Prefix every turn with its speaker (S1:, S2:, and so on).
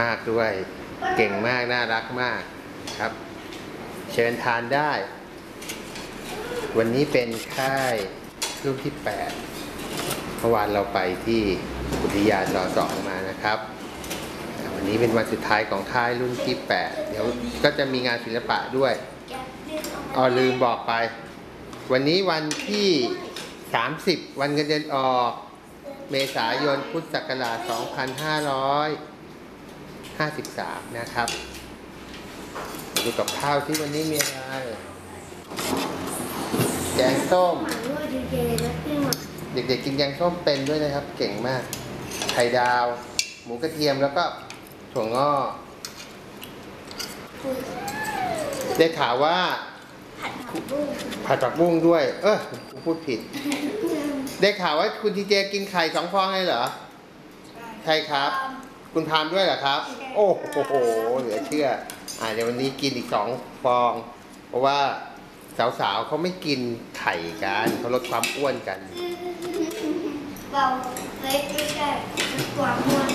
S1: มากด้วย เก่งมาก น่ารักมากครับ เชิญทานได้ วันนี้เป็นค่ายรุ่นที่8เมื่อวานเราไปที่อุทยานรอสองมานะครับ วันนี้เป็นวันสุดท้ายของค่ายรุ่นที่8เดี๋ยวก็จะมีงานศิลปะด้วยอ๋อลืมบอกไป วันนี้วันที่ 30 วันเงินเดือนออก เมษายนพุทธศักราช 2553 นะครับมาดูกับข้าวที่วันนี้มีอะไร แกงส้ม
S2: หมาด้วยดีเจนะพี่หมา
S1: เด็กๆกินแกงส้มเป็นด้วยนะครับ เก่งมาก ไข่ดาว หมูกระเทียมแล้วก็ถั่วงอก
S2: คุย
S1: ได้ข่าวว่า
S2: ผัดผักบุ้ง
S1: ผัดผักบุ้งด้วย เออผมพูดผิด ได้ข่าวว่าคุณทีเจกินไข่สองฟองเลยเหรอ ใช่ครับ คุณพามด้วยเหรอครับ โอ้โห เหลือเชื่อ อ่าเดี๋ยววันนี้กินอีกสองฟอง เพราะว่าสาวๆเขาไม่กินไข่กันเขาลดความอ้วนกัน
S2: เบาเล็กไม่ใช่ความอ้วน